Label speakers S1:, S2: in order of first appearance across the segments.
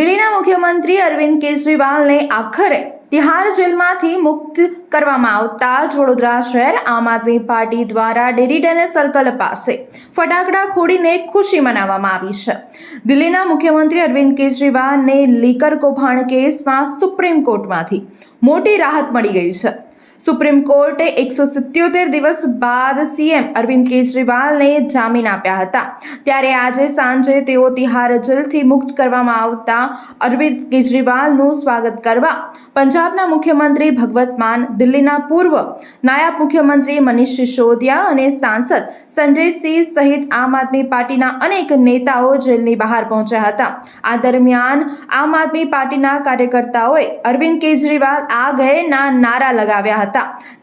S1: દિલ્હીના મુખ્યમંત્રી અરવિંદ કેજરીવાલને આખરે તિહાર જેલમાંથી મુક્ત કરવામાં આવતા વડોદરા શહેર આમ આદમી પાર્ટી દ્વારા ડેરીડેને સર્કલ પાસે ફટાકડા ખોડીને ખુશી મનાવવામાં આવી છે. દિલ્હીના મુખ્યમંત્રી અરવિંદ કેજરીવાલને લીકર કૌભાંડ કેસમાં સુપ્રીમ કોર્ટમાંથી મોટી રાહત મળી ગઈ છે. સુપ્રીમ કોર્ટે એકસો સિત્યોતેર દિવસ બાદ સીએમ અરવિંદ કેજરીવાલને જામીન આપ્યા હતા. ત્યારે આજે સાંજે તેઓ તિહાર જેલથી મુક્ત કરવામાં આવતા અરવિંદ કેજરીવાલનું સ્વાગત કરવા પંજાબના મુખ્યમંત્રી ભગવત માન, દિલ્હીના પૂર્વ નાયબ મુખ્યમંત્રી મનીષ સિસોદિયા અને સાંસદ સંજય સિંહ સહિત આમ આદમી પાર્ટીના અનેક નેતાઓ જેલની બહાર પહોંચ્યા હતા. આ દરમિયાન આમ આદમી પાર્ટીના કાર્યકર્તાઓએ અરવિંદ કેજરીવાલ આ ગયેના નારા લગાવ્યા હતા.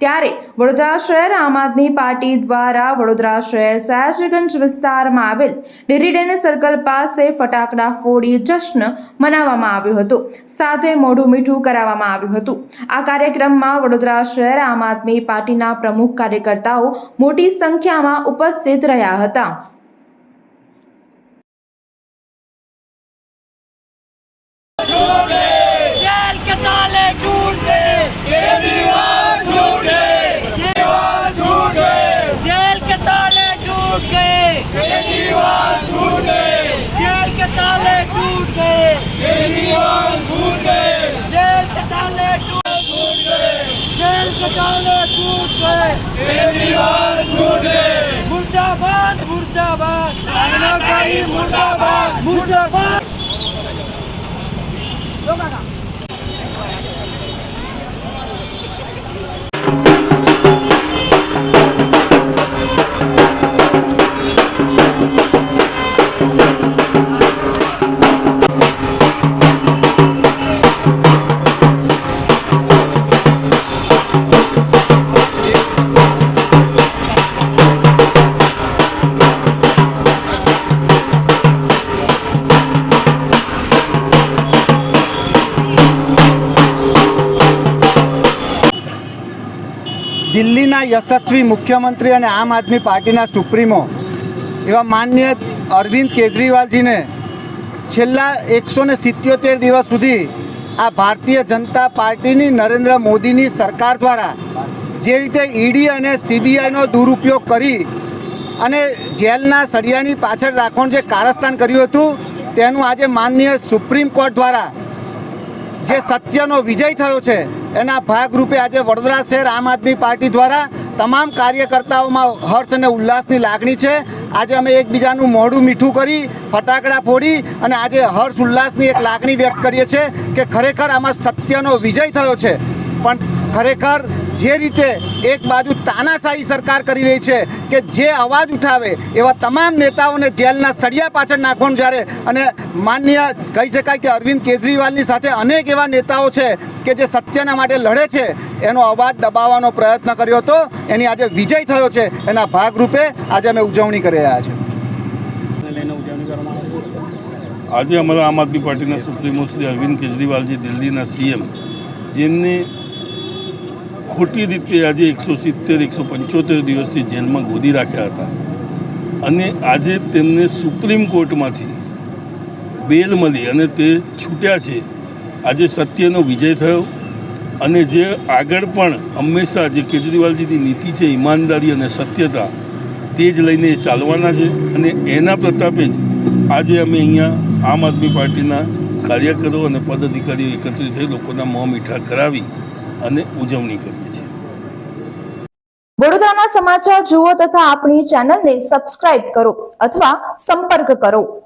S1: ત્યારે વડોદરા શહેર આમ આદમી પાર્ટી દ્વારા વડોદરા શહેર સયાજીગંજ વિસ્તારમાં આવેલ ડેરીડેને સર્કલ પાસે ફટાકડા ફોડી જશ્ન મનાવવામાં આવ્યો હતો. સાથે મોઢું મીઠું કરાવવામાં આવ્યું હતું. આ કાર્યક્રમમાં વડોદરા શહેર આમ આદમી પાર્ટીના પ્રમુખ કાર્યકર્તાઓ મોટી સંખ્યામાં ઉપસ્થિત રહ્યા હતા.
S2: मुर्दाबाद मुर्दाबाद
S3: દિલ્હીના યશસ્વી મુખ્યમંત્રી અને આમ આદમી પાર્ટીના સુપ્રીમો એવા માન્ય અરવિંદ કેજરીવાલજીને છેલ્લા એકસો ને સિત્યોતેર દિવસ સુધી આ ભારતીય જનતા પાર્ટીની નરેન્દ્ર મોદીની સરકાર દ્વારા જે રીતે ઈડી અને સીબીઆઈનો દુરુપયોગ કરી અને જેલના સળિયાની પાછળ રાખવાનું જે કારસ્તાન કર્યું હતું, તેનું આજે માનનીય સુપ્રીમ કોર્ટ દ્વારા જે સત્યનો વિજય થયો છે એના ભાગરૂપે આજે વડોદરા શહેર આમ આદમી પાર્ટી દ્વારા તમામ કાર્યકર્તાઓમાં હર્ષ અને ઉલ્લાસની લાગણી છે. આજે અમે એકબીજાનું મોઢું મીઠું કરી, ફટાકડા ફોડી અને આજે હર્ષ, ઉલ્લાસની એક લાગણી વ્યક્ત કરીએ છીએ કે ખરેખર આમાં સત્યનો વિજય થયો છે. પણ ખરેખર જે રીતે એક બાજુ તાનાશાહી સરકાર કરી રહી છે કે જે અવાજ ઉઠાવે એવા તમામ નેતાઓને જેલના સળિયા પાછળ નાખવાનું જ્યારે અને માન્ય કહી શકાય કે અરવિંદ કેજરીવાલની સાથે અનેક એવા નેતાઓ છે કે જે સત્યના માટે લડે છે એનો અવાજ દબાવવાનો પ્રયત્ન કર્યો હતો. એની આજે વિજય થયો છે. એના ભાગરૂપે આજે અમે ઉજવણી કરી રહ્યા છીએ.
S4: આજે અમારા આમ આદમી પાર્ટીના સુપ્રીમો શ્રી અરવિંદ કેજરીવાલજી દિલ્હીના સીએમ જેમને ખોટી રીતે આજે એકસો સિત્તેર, એકસો પંચોતેર દિવસથી જેલમાં ગોદી રાખ્યા હતા. અને આજે તેમને સુપ્રીમ કોર્ટમાંથી બેલ મળી અને તે છૂટ્યા છે. આજે સત્યનો વિજય થયો અને જે આગળ પણ હંમેશા જે કેજરીવાલજીની નીતિ છે, ઈમાનદારી અને સત્યતા, તે જ લઈને ચાલવાના છે અને એના પ્રતાપે જ આજે અમે અહીંયા આમ આદમી પાર્ટીના કાર્યકરો અને પદાધિકારીઓ એકત્રિત થઈ લોકોના મોં મીઠા કરાવી અને ઉજવણી કરીએ છીએ.
S1: વડોદરાના સમાચાર જુઓ તથા આપણી ચેનલને સબસ્ક્રાઇબ કરો અથવા સંપર્ક કરો.